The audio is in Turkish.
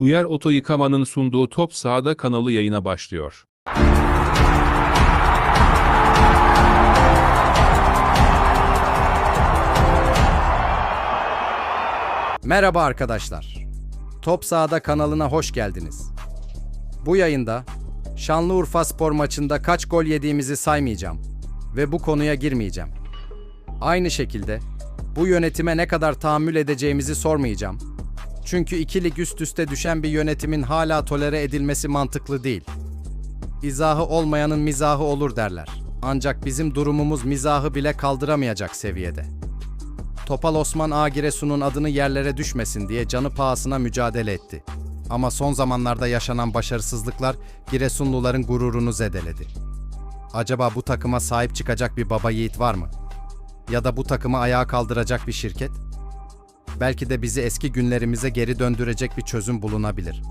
Uyar Oto Yıkama'nın sunduğu Top Sahada kanalı yayına başlıyor. Merhaba arkadaşlar. Top Sahada kanalına hoş geldiniz. Bu yayında Şanlıurfa spor maçında kaç gol yediğimizi saymayacağım ve bu konuya girmeyeceğim. Aynı şekilde bu yönetime ne kadar tahammül edeceğimizi sormayacağım. Çünkü iki lig üst üste düşen bir yönetimin hala tolere edilmesi mantıklı değil. İzahı olmayanın mizahı olur derler. Ancak bizim durumumuz mizahı bile kaldıramayacak seviyede. Topal Osman Ağa Giresun'un adını yerlere düşmesin diye canı pahasına mücadele etti. Ama son zamanlarda yaşanan başarısızlıklar Giresunluların gururunu zedeledi. Acaba bu takıma sahip çıkacak bir baba yiğit var mı? Ya da bu takımı ayağa kaldıracak bir şirket? Belki de bizi eski günlerimize geri döndürecek bir çözüm bulunabilir.